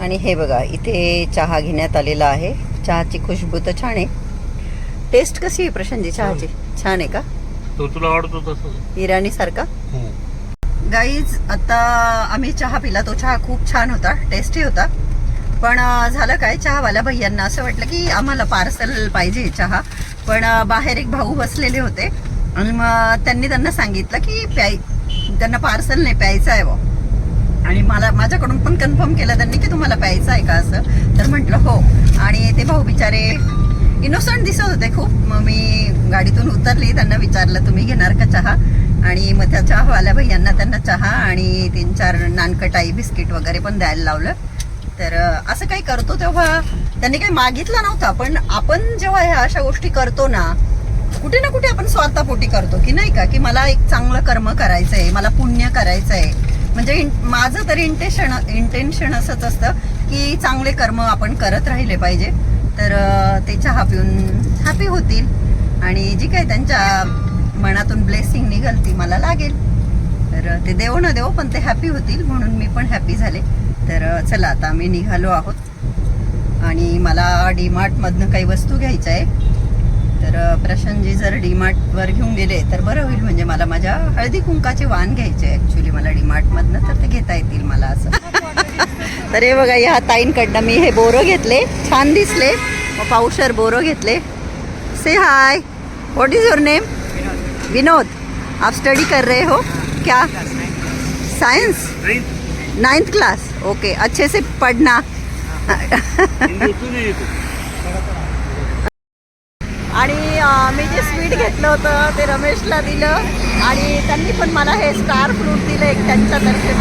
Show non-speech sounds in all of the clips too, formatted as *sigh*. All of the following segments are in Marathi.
आणि हे बघा इथे चहा घेण्यात आलेला आहे. चहाची खुशबू तर छान आहे. टेस्ट कशी आहे प्रशांतजी चहाची? छान आहे का? तो तुला आवडतो तसं. इराणी सारखा गाईज आता आम्ही चहा पिला. तो चहा खूप छान होता. टेस्टी होता. पण झालं काय? चहावाल्या भैयांना असं वाटलं की आम्हाला पार्सल पाहिजे चहा. पण बाहेर एक भाऊ बसलेले होते. आणि मग त्यांनी त्यांना सांगितलं की प्याय त्यांना पार्सल नाही प्यायचं आहे. आणि मला माझ्याकडून पण कन्फर्म केलं त्यांनी की तुम्हाला प्यायचं आहे का असं. तर म्हटलं हो. आणि ते भाऊ बिचारे इनोसंट दिसत होते खूप. मग मी गाडीतून उतरली त्यांना विचारलं तुम्ही घेणार का चहा? आणि मग त्या चहावाल्या भैयांना त्यांना चहा आणि तीन चार नानकटाई बिस्किट वगैरे पण द्यायला लावलं. तर असं काही करतो तेव्हा त्यांनी काही मागितलं नव्हतं पण आपण जेव्हा ह्या अशा गोष्टी करतो ना कुठे ना कुठे आपण स्वार्थापोटी करतो की नाही का? की मला एक चांगलं कर्म करायचं आहे मला पुण्य करायचं आहे म्हणजे माझं तरी इंटेन्शन इंटेन्शन असंच असतं की चांगले कर्म आपण करत राहिले पाहिजे. तर ते चहा पिऊन हॅपी होतील. आणि जी काही त्यांच्या मनातून ब्लेसिंग निघल ती मला लागेल. तर ते देव न देव पण ते हॅपी होतील म्हणून मी पण हॅपी झाले. तर चला आता आम्ही निघालो आहोत. आणि मला डीमार्टमधनं काही वस्तू घ्यायच्या आहे तर प्रशांतजी जर डीमार्टवर घेऊन गेले तर बरं होईल. म्हणजे मला माझ्या हळदी कुंकाचे वाण घ्यायचे ॲक्च्युली मला डीमार्टमधनं तर ते घेता येतील मला असं. *laughs* तर हे बघा या ताईंकडनं मी हे बोरं घेतले. छान दिसले. मग पावशर बोरं घेतले. Say hi what is your name Vinod. आप स्टडी कर रहे हो? क्या? साइंस नाइन्थ क्लास ओके अच्छे से पढ़ना. मी जे स्वीट घेतलं होतं ते रमेशला दिलं आणि त्यांनी पण मला हे स्टार फ्रूट दिलं एक त्यांच्यातर्फे.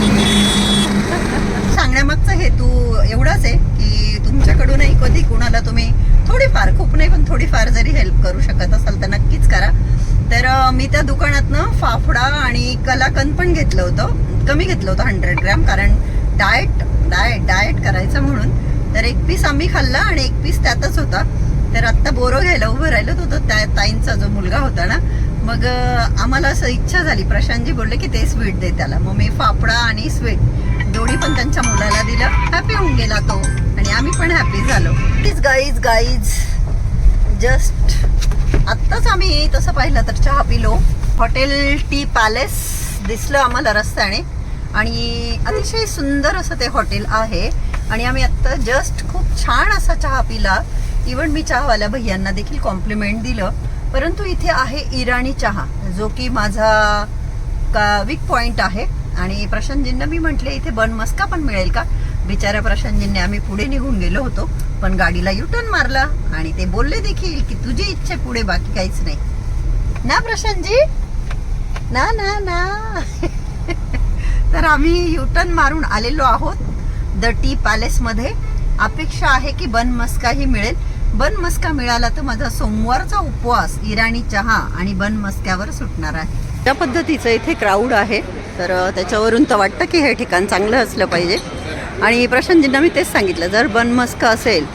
सांगण्यामागचा हेतू एवढाच आहे की तुमच्याकडूनही कधी कुणाला तुम्ही थोडीफार खूप नाही पण थोडीफार जरी हेल्प करू शकत असाल तर नक्कीच करा. तर मी त्या दुकानातनं फाफडा आणि कलाकंद पण घेतलं होतं. कमी घेतलं होतं हंड्रेड ग्रॅम कारण डाएट डाएट डाएट करायचं म्हणून. तर एक पीस आम्ही खाल्ला आणि एक पीस त्यातच होता. तर आत्ता बोरं घ्यायला उभं राहिलो होतो त्या ताईंचा जो मुलगा होता ना मग आम्हाला असं इच्छा झाली. प्रशांतजी बोलले की ते स्वीट दे त्याला. मग मी फाफडा आणि स्वीट दोन्ही पण त्यांच्या मुलाला दिलं. हॅपी होऊन गेला तो. आणि आम्ही पण हॅपी झालो. प्लीज गाईज गाईज जस्ट आत्ताच आम्ही तसं पाहिलं तर चहा पिलो. हॉटेल टी पॅलेस दिसलं आम्हाला रस्त्याने. आणि अतिशय सुंदर असं ते हॉटेल आहे. आणि आम्ही आत्ता जस्ट खूप छान असा चहा पिला. इवन मी चहावाल्या भैयांना देखील कॉम्प्लिमेंट दिलं. परंतु इथे आहे इराणी चहा जो की माझा का वीक पॉइंट आहे. आणि प्रशांतजींना मी म्हटले इथे बन मस्का पण मिळेल का? बिचाऱ्या प्रशांतजींनी आम्ही पुढे निघून गेलो होतो पण गाडीला युटर्न मारला आणि ते बोलले देखील की तुझी इच्छा पुढे बाकी काहीच नाही. ना प्रशांतजी? ना ना ना. *laughs* तर आम्ही युटर्न मारून आलेलो आहोत. द टी पॅलेसमध्ये अपेक्षा आहे की बन मस्काही मिळेल. बन मस्का मिळाला तर माझा सोमवारचा उपवास इराणी चहा आणि बन मस्क्यावर सुटणार आहे. त्या पद्धतीचं इथे क्राऊड आहे. तर त्याच्यावरून तर वाटतं की हे ठिकाण चांगलं असलं पाहिजे. आणि प्रशांतजींना मी तेच सांगितलं जर बन मस्का असेल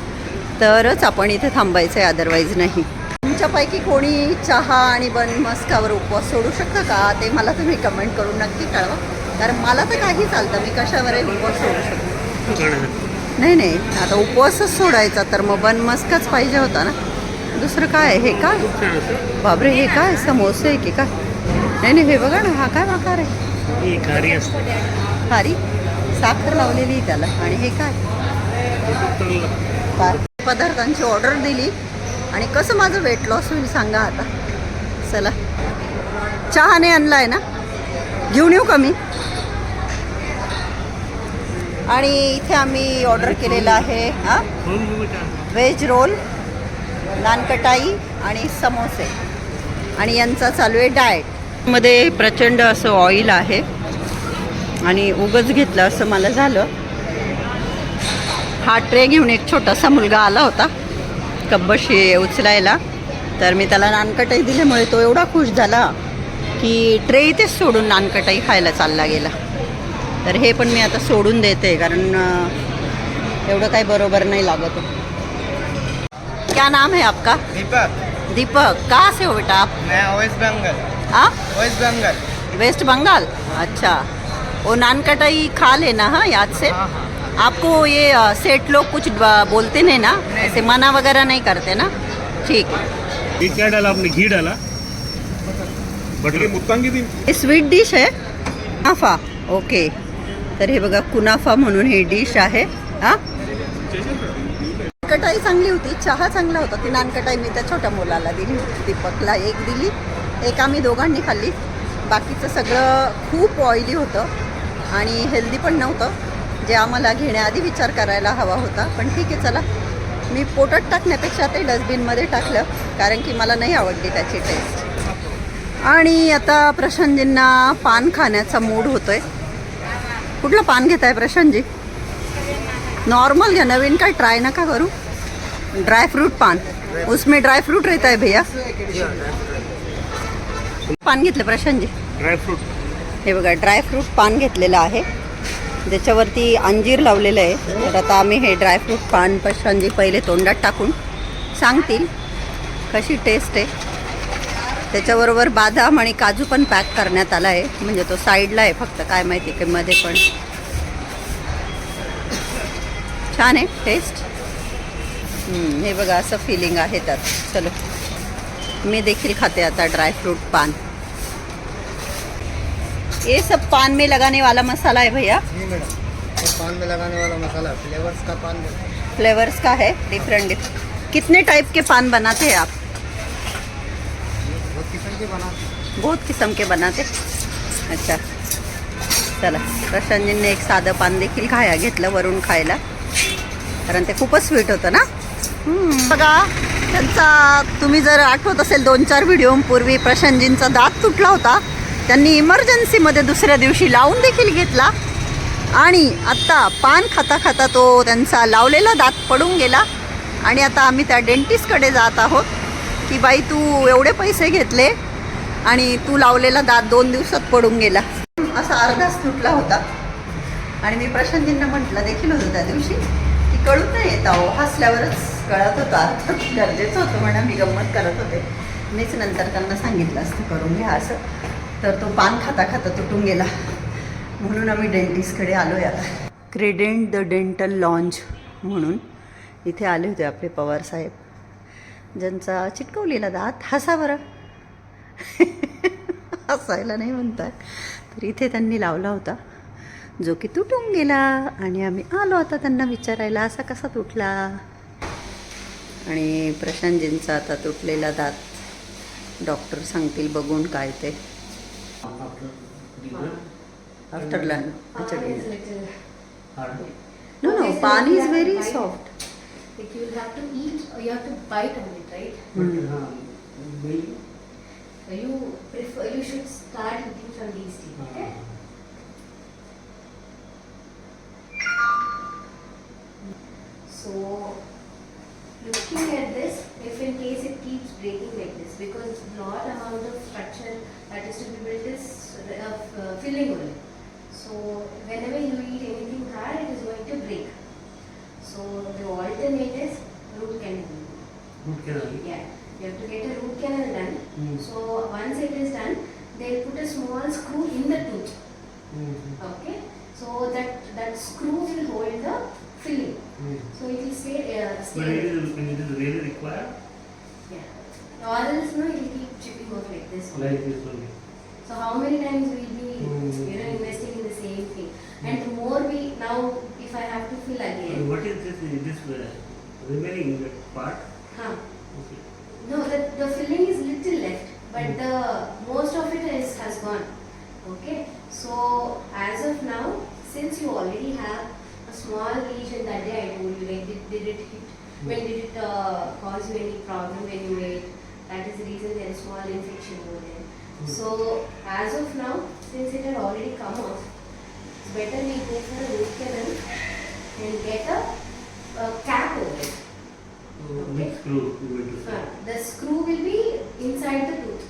तरच आपण इथे थांबायचं आहे अदरवाईज नाही. तुमच्यापैकी कोणी चहा आणि बन मस्कावर उपवास सोडू शकतं का? ते मला तुम्ही कमेंट करून नक्की कळवा. कारण मला तर काही चालतं मी कशावरही उपवास सोडू शकतो नाही नाही. आता उपवासच सोडायचा तर मग बन मस्कच पाहिजे होता ना. दुसरं काय आहे? हे काय? बापरे हे काय? समोसे आहे की काय? नाही नाही हे बघा ना हा काय प्रकार आहे? खारी साखर लावलेली आहे त्याला. आणि हे काय? पदार्थांची ऑर्डर दिली. आणि कसं माझं वेट लॉस होईल सांगा आता. चला. चहाने आणलाय ना? घेऊन येऊ का मी? आणि इथे आम्ही ऑर्डर केलेलं आहे हां? व्हेज रोल नानकटाई आणि समोसे. आणि यांचा चालू आहे डाएटमध्ये प्रचंड असं ऑइल आहे. आणि उगच घेतलं असं मला झालं. हा ट्रे घेऊन एक छोटासा मुलगा आला होता कब्बशी उचलायला. तर मी त्याला नानकटाई दिल्यामुळे तो एवढा खुश झाला की ट्रे इथेच सोडून नानकटाई खायला चालला गेला. तर हे पण मी आता सोडून देते कारण एवढं काही बरोबर नाही लागत. क्या नाम है आपका? दीपक. दीपक कहाँ से हो बेटा आप? मैं वेस्ट बंगाल हाँ? वेस्ट बंगाल वेस्ट बंगाल अच्छा. वो नान कटाई खा लेना हाँ याद से? हाँ हाँ आपको ये सेठ लोग कुछ बोलते नहीं ना? ऐसे मना वगैरह नहीं करते ना? ठीक. है क्या डाला आपने? घी डाला? बटर. मुत्तांगी स्वीट डिश है? कुनाफा ओके तर हे बघा कुनाफा म्हणून ही डिश आहे. हां? कटाई चांगली होती चहा चांगला होता. ती नानकटाई मी त्या छोट्या मुलाला दिली होती दीपकला एक दिली. एक आम्ही दोघांनी खाल्ली. बाकीचं सगळं खूप ऑइली होतं आणि हेल्दी पण नव्हतं. जे आम्हाला घेण्याआधी विचार करायला हवा होता. पण ठीक आहे चला. मी पोटात टाकण्यापेक्षा ते डस्टबिनमध्ये टाकलं कारण की मला नाही आवडली त्याची टेस्ट आणि आता प्रशांतजींना पान खाण्याचा मूड होतो आहे कुठलं पान घेत आहे प्रशांतजी? नॉर्मल घ्या नवीन काय ट्राय नका करू. ड्राई फ्रूट पान. उसमें ड्राई फ्रूट रहता है भैया. पान घेतलं प्रशांतजी? ड्रायफ्रूट हे बघा ड्राय फ्रूट पान घेतलेलं आहे. त्याच्यावरती अंजीर लावलेलं आहे. तर आता आम्ही हे ड्रायफ्रूट पान प्रशांतजी पहिले तोंडात टाकून सांगतील कशी टेस्ट आहे. त्याच्याबरोबर बादाम आणि काजू पण पॅक करण्यात आला आहे. म्हणजे तो साईडला आहे फक्त काय माहिती की मध्ये पण. छान आहे टेस्ट हे बघा असं फिलिंग आहे त्यात. चलो. मी देखील खाते आता ड्रायफ्रूट पान. ये सब पान में लगाने वाला मसाला है भैया. पान में लगाने वाला मसाला फ्लेवर्स का पान है। फ्लेवर्स का है डिफरेंट डिफरेंट कितने टाइप के पान बनाते हैं आप? के बनाते बहुत किस्म के बनाते। अच्छा। चला प्रशांतजींनी एक साधं पान देखील खाया घेतलं वरून खायला. कारण ते खूपच स्वीट होतं ना? बघा त्यांचा तुम्ही जर आठवत असेल दोन चार व्हिडिओपूर्वी प्रशांतजींचा दात तुटला होता त्यांनी इमर्जन्सीमध्ये दुसऱ्या दिवशी लावून देखील घेतला. आणि आत्ता पान खाता खाता तो त्यांचा लावलेला दात पडून गेला. आणि आता आम्ही त्या डेंटिस्टकडे जात आहोत की बाई तू एवढे पैसे घेतले आणि तू लावलेला दात दोन दिवसात पडून गेला. असा अर्धाच तुटला होता. आणि मी प्रशांतींना म्हटलं देखील होतं त्या दिवशी? की कळून नाही येत अहो. हसल्यावरच कळत होता. अर्थ गरजेचं होतं म्हणा मी गंमत करत होते. मीच नंतर त्यांना सांगितलं असतं करून घ्या असं. तर तो पान खाता खाता तुटून गेला. म्हणून आम्ही डेंटिस्टकडे आलो आहे आता क्रेडेंट द डेंटल लॉन्च म्हणून इथे आले होते आपले पवार साहेब. ज्यांचा चिटकवलेला दात हसा बरं. *laughs* हसायला नाही म्हणतात. तर इथे त्यांनी लावला होता. जो की तुटून गेला. आणि आम्ही आलो आता त्यांना विचारायला असा कसा तुटला? आणि प्रशांतजींचा आता तुटलेला दात डॉक्टर सांगतील बघून काय ते. आफ्टर लंच अच्छा no no paan is very soft Like you will have to eat or you have to bite on it, right? So you prefer you should start eating from these teeth, okay? So looking at this, if in case it keeps breaking like this, because lot amount of structure that is to be built is of uh, filling only. So whenever you eat anything hard, it is going to break. So the alternate is root canal. Root canal. Yeah, you have to get a root canal done. Hmm. So once it is done, they put a small screw in the tooth. Okay, so that that screw will hold the filling. So it will stay. Uh, But stay. it is, it is really required Yeah. Or else no, it will keep chipping off like this. like this only. So how many times we will be Hmm. you know investing in the same thing? And the more we now, if I have to fill And again, what is this, this uh, remaining part? huh? Okay. No, the, the filling is little left, but Hmm. the most of it is has gone. Okay, so as of now, since you already have a small lesion that day, I told you like did, did it hit? When did it uh, cause you any problem when you ate? That is the reason there is small infection over there. Hmm. So as of now, since it had already come off, it's better we go for a root canal and get a, a cap over it. Which screw you will do? Uh, the screw will be inside the tooth.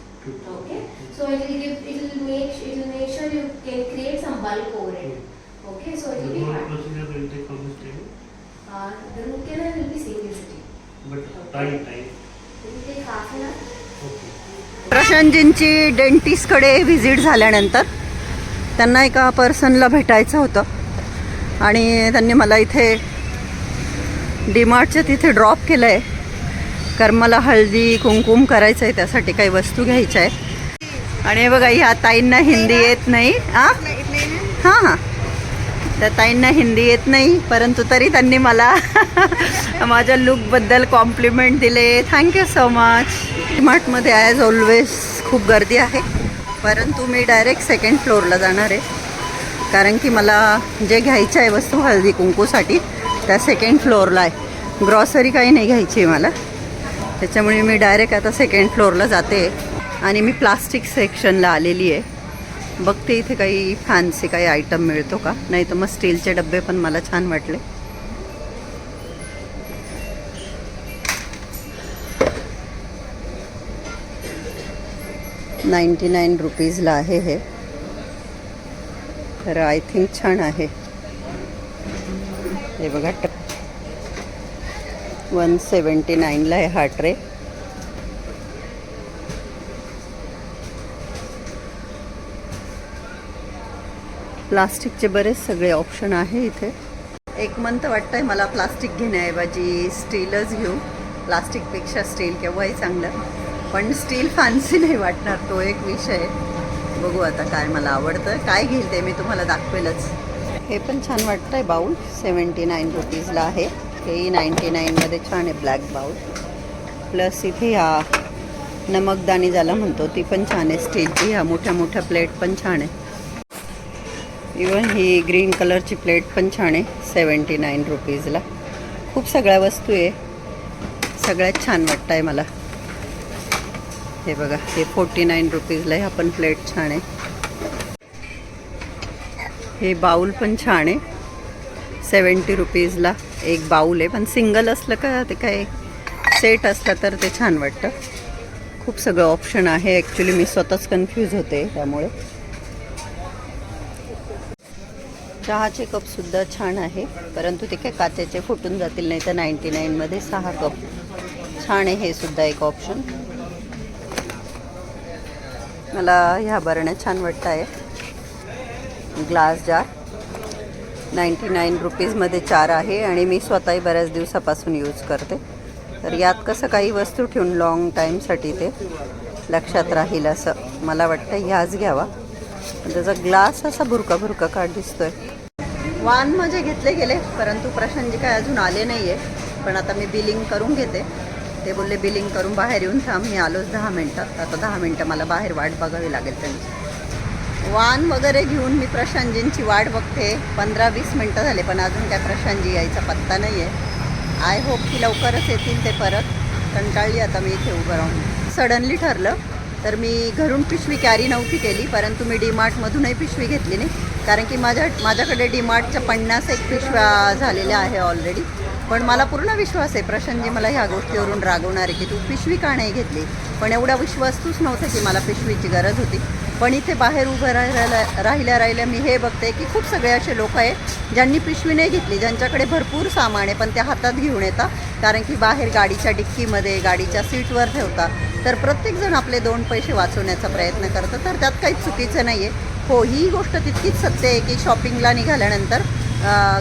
Okay, so it will give, it will make, it will make sure you can create some bulk over it. Okay, so it The will be hard. procedure will take how much time? Uh, the root canal will be single sitting. But time, time. It will take half an hour. Okay. प्रशांतजींची डेंटिस्टकडे व्हिजिट झाल्यानंतर त्यांना एका पर्सनला भेटायचं होतं आणि त्यांनी मला इथे डीमार्टच्या तिथे ड्रॉप केलं आहे कारण मला हळदी कुंकुम करायचं आहे त्यासाठी काही वस्तू घ्यायच्या आहे आणि बघा ह्या ताईंना हिंदी येत नाही. हां हां हां. त्या ताईंना हिंदी येत नाही परंतु तरी त्यांनी मला *laughs* माझ्या लुकबद्दल कॉम्प्लिमेंट दिले. थँक्यू सो मच डीमार्टमध्ये ॲज ऑलवेज खूप गर्दी आहे. परंतु मी डायरेक्ट सेकंड फ्लोअरला जाणार आहे. कारण की मला जे घ्यायचं आहे वस्तू हळदी कुंकूसाठी त्या सेकंड फ्लोअरला आहे. ग्रॉसरी काही नाही घ्यायची आहे मला. त्याच्यामुळे मी डायरेक्ट आता सेकंड फ्लोअरला जाते. आणि मी प्लास्टिक सेक्शनला आलेली आहे. बघते इथे काही फॅन्सी काही आयटम मिळतो का? नाही तर मग स्टीलचे डबे पण मला छान वाटले. नाईंटी नाईन रुपीजला आहे हे. तर आय थिंक छान आहे. हे बघा वन सेवन्टी नाईनला आहे हा ट्रे प्लास्टिकचे बरेच सगळे ऑप्शन आहे इथे. एक मंथ वाटतंय मला प्लास्टिक घेण्याऐवजी स्टीलच घेऊ. प्लास्टिकपेक्षा स्टील केव्हाही चांगलं. पण स्टील फॅन्सी नाही वाटणार तो एक विषय बघू आता काय मला आवडतं. काय घेईल ते मी तुम्हाला दाखवेलच. हे पण छान वाटतं आहे बाऊल सेवन्टी नाईन रुपीजला आहे. हेही नाईन्टी नाईनमध्ये छान आहे ब्लॅक बाऊल प्लस इथे हा नमकदाणी ज्याला म्हणतो ती पण छान आहे. स्टीलची ह्या मोठ्या मोठ्या प्लेट पण छान आहे. इवन ही ग्रीन कलरची प्लेट पण छान आहे सेवन्टी नाईन रुपीजला. खूप सगळ्या वस्तू आहे. सगळ्यात छान वाटतं आहे मला. हे बघा हे फोर्टी नाईन रुपीजला आहे हा पण प्लेट छान आहे. हे बाऊल पण छान आहे. सेवन्टी रुपीजला एक बाऊल आहे. पण सिंगल असलं का ते काय सेट असलं तर ते छान वाटतं. खूप सगळं ऑप्शन आहे. ॲक्च्युली मी स्वतःच कन्फ्यूज होते त्यामुळे. चहाचे कपसुद्धा छान आहे. परंतु ते काय काचेचे फुटून जातील नाही तर नाईन्टी नाईनमध्ये सहा कप. छान आहे हे सुद्धा एक ऑप्शन मला ह्या बरण्या छान वाटत आहे ग्लास जार. नाईन्टी नाईन रुपीजमध्ये चार आहे आणि मी स्वतःही बऱ्याच दिवसापासून यूज करते. तर यात कसं काही वस्तू ठेवून लाँग टाईमसाठी ते लक्षात राहील असं मला वाटतं. ह्याच घ्यावा. त्याचा ग्लास असा भुरका भुरका का दिसतोय. वान म्हणजे घेतले गेले परंतु प्रशांतजी काय अजून आले नाही आहे पण आता मी बिलिंग करून घेते. ते बोलले बिलिंग करून बाहेर येऊन थांब मी आलोच दहा मिनटात. आता दहा मिनटं मला बाहेर वाट बघावी लागेल त्यांची. वान वगैरे घेऊन मी प्रशांतजींची वाट बघते. पंधरा वीस मिनटं झाले पण अजून त्या प्रशांतजी यायचा पत्ता नाही आहे आय होप की लवकरच येतील ते परत. कंटाळली आता मी इथे उभं राहून. सडनली ठरलं तर मी घरून पिशवी कॅरी नव्हती केली परंतु मी डीमार्टमधूनही पिशवी घेतली नाही. कारण की माझ्या माझ्याकडे डीमार्टच्या पन्नास एक पिशव्या झालेल्या आहे ऑलरेडी पण मला पूर्ण विश्वास आहे प्रशांतजी मला ह्या गोष्टीवरून रागवणार आहे की तू पिशवी का नाही घेतली? पण एवढा विश्वास तूच नव्हता की मला पिशवीची गरज होती. पण इथे बाहेर उभं राहिल्या राहिल्या राहिल्या मी हे बघते की खूप सगळे असे लोक आहेत ज्यांनी पिशवी नाही घेतली ज्यांच्याकडे भरपूर सामान आहे पण ते हातात घेऊन येतात. कारण की बाहेर गाडीच्या डिक्कीमध्ये गाडीच्या सीटवर ठेवतात. तर प्रत्येकजण आपले दोन पैसे वाचवण्याचा प्रयत्न करतं तर त्यात काहीच चुकीचं नाही आहे हो ही गोष्ट तितकीच सत्य आहे की शॉपिंगला निघाल्यानंतर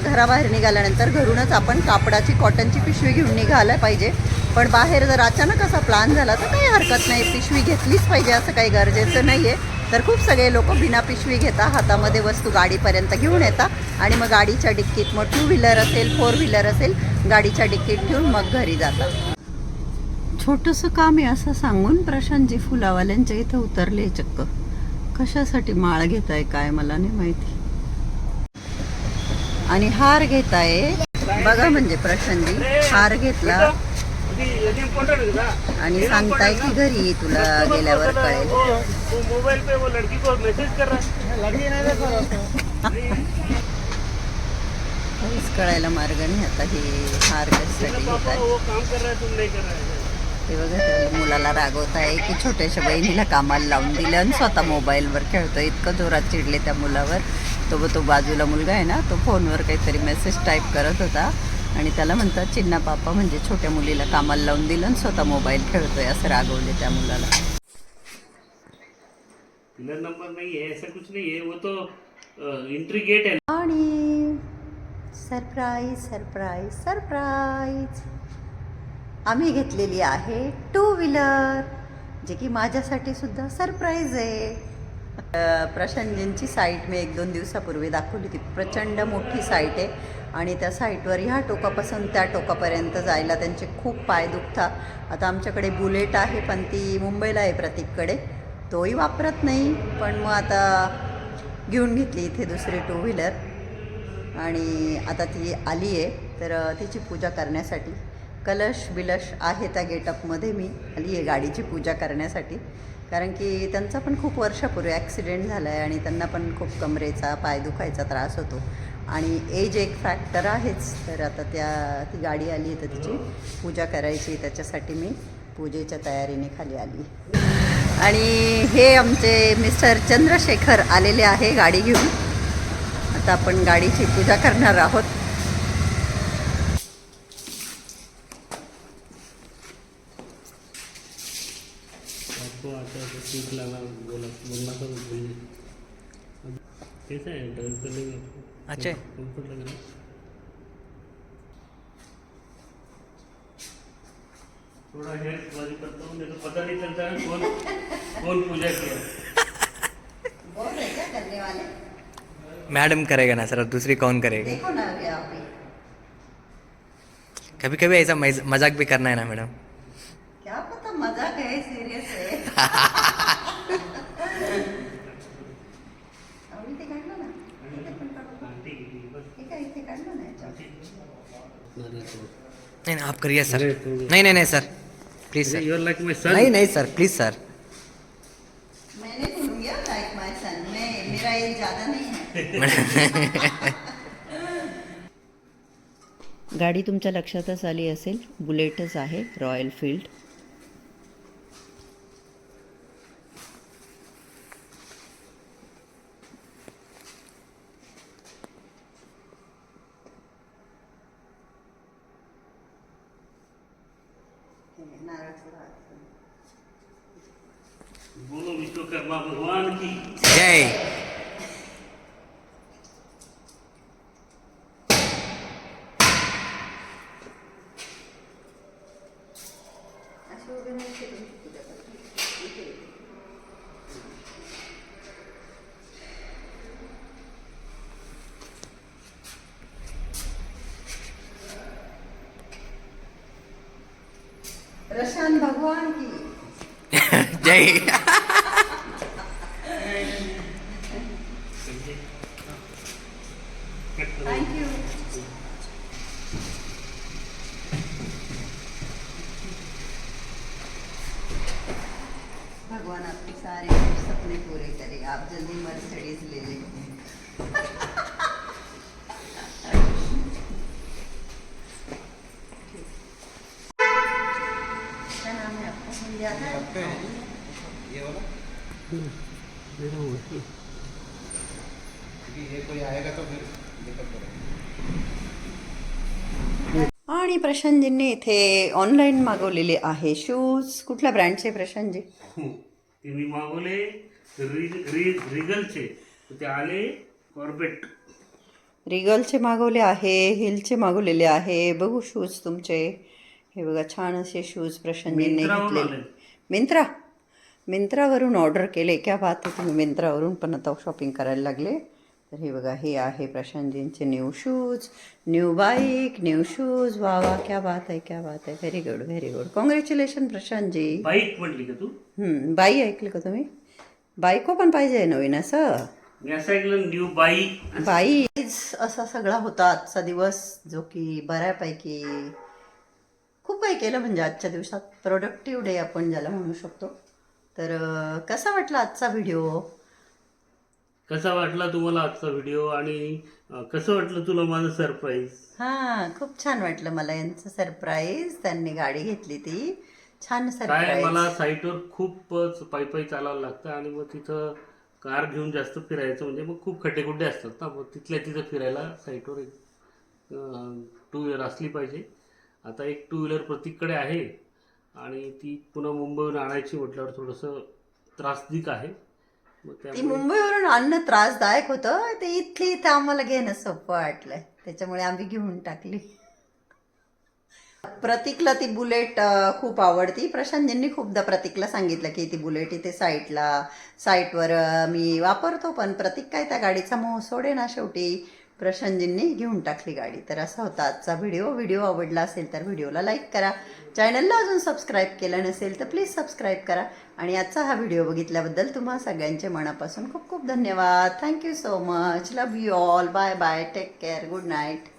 घराबाहेर निघाल्यानंतर घरूनच आपण कापडाची कॉटनची पिशवी घेऊन निघायला पाहिजे. पण बाहेर जर अचानक असा प्लान झाला तर काही हरकत नाही. पिशवी घेतलीच पाहिजे असं काही गरजेचं नाही आहे तर खूप सगळे लोक बिना पिशवी घेता हातामध्ये वस्तू गाडीपर्यंत घेऊन येतात आणि मग गाडीच्या डिक्कीत मग टू व्हीलर असेल फोर व्हीलर असेल गाडीच्या डिक्कीत ठेवून मग घरी जातात छोटंसं काम आहे असं सांगून प्रशांतजी फुलावाल्यांच्या इथं उतरले चक्क. कशासाठी माळ घेत आहे काय मला नाही माहिती. आणि हार घेत आहे बघा म्हणजे प्रशांतजी हार घेतला. आणि सांगताय की घरी ये, तुला गेल्यावर कळेल. वो मोबाइल पे वो लड़की को मैसेज कर रहा है. लड़की नहीं देखो दोस्तों काहीच कळायला मार्ग नाही आता हे हार कशासाठी है तुम नहीं कर रहा है. हे बघा मुलाला रागवत आहे की छोट्याशा बहिणीला कामाला लावून दिलं आणि स्वतः मोबाईलवर खेळतो इतकं जोरात चिडले त्या मुलावर. तो तो बाजूला मुलगा आहे ना तो फोनवर काहीतरी मेसेज टाईप करत होता. आणि त्याला म्हणतात चिन्ना पापा म्हणजे छोट्या मुलीला कामाला लावून दिलं आणि स्वतः मोबाईल खेळतोय असं रागवले त्या मुलाला. पिलर नंबर नहीं है ऐसा कुछ नहीं है वो तो एंट्री गेट है आणि सरप्राईज सरप्राईज सरप्राईज आम्ही घेतलेली आहे टू व्हीलर जे की माझ्यासाठी सुद्धा सरप्राईज आहे. प्रशांतजींची साईट मी एक दोन दिवसापूर्वी दाखवली ती प्रचंड मोठी साईट आहे. आणि त्या साईटवर ह्या टोकापासून त्या टोकापर्यंत जायला त्यांचे खूप पाय दुखतात. आता आमच्याकडे बुलेट आहे पण ती मुंबईला आहे प्रतीककडे. तोही वापरत नाही पण मग आता घेऊन घेतली इथे दुसरी टू व्हीलर आणि आता ती आली आहे तर तिची पूजा करण्यासाठी. कलश बिलश आहे त्या गेटअपमध्ये मी आली आहे गाडीची पूजा करण्यासाठी. कारण की त्यांचा पण खूप वर्षापूर्वी ॲक्सिडेंट झाला आहे आणि त्यांना पण खूप कमरेचा पाय दुखायचा त्रास होतो. आणि एज एक फॅक्टर आहेच. तर आता त्या ती गाडी आली तर तिची पूजा करायची. त्याच्यासाठी मी पूजेच्या तयारीने खाली आली. आणि हे आमचे मिस्टर चंद्रशेखर आलेले आहे गाडी घेऊन. आता आपण गाडीची पूजा करणार आहोत. बोला कैसा है करने में अच्छा। है। कंफर्ट लग रहा है। थोड़ा बाजी करता हूँ तो पता नहीं चलता है कौन कौन पूजा किया। मैडम करेगा ना सर दूसरी कौन करेगी? देखो ना अभी आप। कभी कभी ऐसा मज़ाक भी करना है ना मैडम। क्या पता मज़ाक है सिरियस है। *laughs* नहीं नहीं आप करिए सर। नहीं नहीं नहीं sir. Please sir you are like my son नहीं नहीं सर प्लीज सर मैंने तो लिया लाइक माय सन मैं मेरा एज ज़्यादा नहीं है। *laughs* गाडी तुमच्या लक्षातच आली असेल. बुलेटच आहे रॉयल फील्ड बोलो विश्वकर्मा भगवान की जय भगवान आपके सारे सपने पूरे करे। आप जल्दी मर्सिडीज ले लें। *laughs* प्रशांतजींनी इथे ऑनलाईन मागवलेले आहे. शूज कुठल्या ब्रँडचे प्रशांतजी? ते मी मागवले रि- रि- रिगलचे. ते आले कॉर्बेट रिगलचे मागवले आहे हिलचे मागवलेले आहे. बघू शूज तुमचे. हे बघा छान असे शूज प्रशांतजींनी मिंत्रावरून घेतले. आले. मिंत्रा? मिंत्रावरून ऑर्डर केले. क्या बात आहे तुम्ही मिंत्रावरून पण आता शॉपिंग करायला लागले. तर हे बघा हे आहे प्रशांतजींचे new shoes new bike new shoes वा वा क्या बात आहे क्या बात आहे. Very good very good congratulation Prashantji. Bike म्हटली का तू? हम्म, बाई ऐकलं का तुम्ही? बायको पण पाहिजे नवीन असं? मी असं ऐकलं न्यू बाईक बाई असा सगळा होता आजचा दिवस जो की बऱ्यापैकी खूप काही केलं म्हणजे आजच्या दिवसात प्रोडक्टिव्ह डे आपण ज्याला म्हणू शकतो. तर अं, कसा वाटला आजचा व्हिडिओ कसा वाटला तुम्हाला आजचा व्हिडिओ आणि अं, कसं वाटलं तुला माझं सरप्राईज हां खूप छान वाटलं मला यांचं सरप्राईज त्यांनी गाडी घेतली ती. छान काय सरप्राईज मला साईटवर खूपच पायी पायी चालावं लागतं आणि मग तिथं कार घेऊन जास्त फिरायचं म्हणजे मग खूप खड्डेखुड्डे असतात ना मग तिथल्या तिथं फिरायला साईटवर एक टू व्हीलर असली पाहिजे. आता एक टू व्हीलर प्रतीककडे आहे आणि ती पुन्हा मुंबईहून आणायची म्हटल्यावर थोडंसं त्रासदिक आहे. ती मुंबईवरून आणणं त्रासदायक होतं. ते इथली इथं आम्हाला घेणं सोपं वाटलंय त्याच्यामुळे आम्ही घेऊन टाकली. प्रतीकला ती बुलेट खूप आवडती. प्रशांतजींनी खूपदा प्रतीकला सांगितलं की ती बुलेट इथे साईटला साईटवर मी वापरतो पण प्रतीक काय त्या गाडीचा मोह सोडे ना शेवटी. प्रशांतजींनी घेऊन टाकली गाडी. तर असा होता आजचा व्हिडिओ. व्हिडिओ आवडला असेल तर व्हिडिओला लाईक करा. चॅनलला अजून सबस्क्राईब केलं नसेल तर प्लीज सबस्क्राईब करा. आणि आजचा हा व्हिडिओ बघितल्याबद्दल तुम्हा सगळ्यांचे मनापासून खूप खूप धन्यवाद. Thank you so much. Love you all. Bye bye. Take care. Good night.